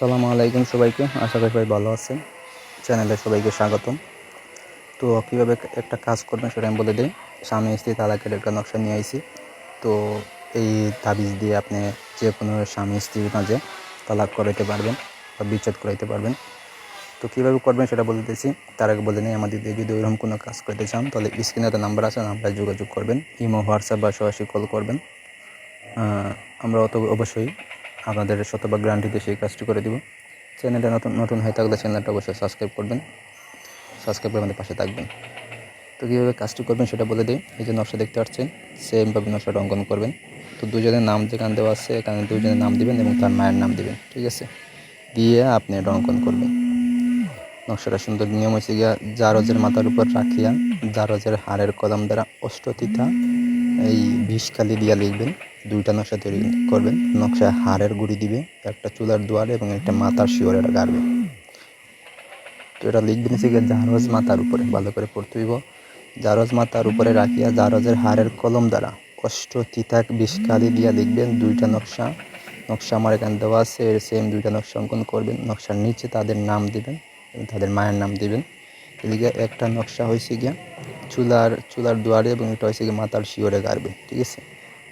আসসালামু আলাইকুম সবাইকে। আশা করি সবাই ভালো আছেন। চ্যানেলে সবাইকে স্বাগতম। তো কীভাবে একটা কাজ করবেন সেটা আমি বলে দিই। স্বামী স্ত্রী তালাকের একটা নকশা নিয়ে আইছি। তো এই তাবিজ দিয়ে আপনি যে কোনো স্বামী স্ত্রীর মাঝে তালাক করাইতে পারবেন বা বিচ্ছেদ করাইতে পারবেন। তো কীভাবে করবেন সেটা বলে দিয়েছি। তার আগে বলে নিই, আমাদের দিয়ে যদি ওইরকম কোনো কাজ করতে চান, তাহলে স্ক্রিনে একটা নাম্বার আছে, নাম্বারে যোগাযোগ করবেন। ইমো, হোয়াটসঅ্যাপ বা সরাসরি কল করবেন। আমরা অত অবশ্যই আপনাদের শতভাগ গ্যারান্টি দিয়ে সেই কাজটি করে দিব। চ্যানেলটা নতুন নতুন হয়ে থাকলে চ্যানেলটা অবশ্যই সাবস্ক্রাইব করবেন। সাবস্ক্রাইব করে আমাদের পাশে থাকবেন। তো কীভাবে কাজটি করবেন সেটা বলে দিই। এই যে নকশা দেখতে পাচ্ছেন সেমভাবে নকশাটা অঙ্কন করবেন। তো দুজনের নাম যেখানে দেওয়া আছে, এখানে দুজনের নাম দিবেন এবং তার মায়ের নাম দিবেন। ঠিক আছে? দিয়ে আপনি এটা অঙ্কন করবেন। নকশাটা সুন্দর নিয়ম হয়েছে গিয়া জারজের মাথার উপর রাখিয়া জারজের হাড়ের কদম দ্বারা অষ্টতিথা এই বিষকালি দিয়া লিখবেন দুইটা নকশা তৈরি করবেন। নকশায় হাড়ের গুড়ি দিবে, একটা চুলার দুয়ারে এবং একটা মাথার শিওর এটা গাড়বে। তো এটা লিখবেন হচ্ছে গিয়ে জারজ মাথার উপরে, ভালো করে পড়তে হইব। জারজ মাথার উপরে রাখিয়া জারজের হাড়ের কলম দ্বারা কষ্ট, তিতাক, বিষকালি দিয়া লিখবেন দুইটা নকশা। নকশা আমার এখানে দেওয়া আছে, এর সেম দুইটা নকশা অঙ্কন করবেন। নকশার নিচে তাদের নাম দিবেন তাদের মায়ের নাম দিবেন। এদিকে একটা নকশা হয়েছে গিয়া চুলার চুলার দুয়ারে এবং এটা হয়েছে গিয়ে মাতার শিওরে গাড়বে, ঠিক আছে?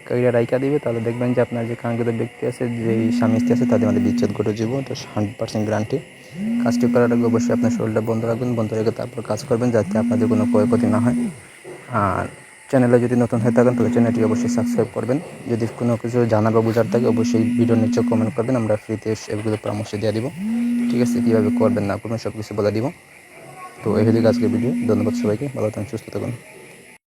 কাইরা রাইকা দিবে, তাহলে দেখবেন যে আপনার যে কাঙ্ক্ষিত ব্যক্তি আছে, যে স্বামী স্ত্রী আছে, তাদের মধ্যে বিচ্ছেদ ঘটে যাব, তো হান্ড্রেড পার্সেন্ট গ্যারান্টি কাজটি করার আগে অবশ্যই আপনার শরীরটা বন্ধ রাখবেন, বন্ধ রেখে তারপর কাজ করবেন, যাতে আপনাদের কোনো ক্ষয়ক্ষতি না হয়। আর চ্যানেলে যদি নতুন হয়ে থাকেন, তাহলে চ্যানেলটি অবশ্যই সাবস্ক্রাইব করবেন। যদি কোনো কিছু জানা বা বোঝার থাকে, অবশ্যই ভিডিওর নিচে কমেন্ট করবেন, আমরা ফ্রিতে এগুলো পরামর্শ দিয়ে দিব। ঠিক আছে? কীভাবে করবেন না করবেন সব কিছু বলে দিব। তো এই হচ্ছে আজকের ভিডিও ধন্যবাদ সবাইকে ভালো থাকুন সুস্থ থাকুন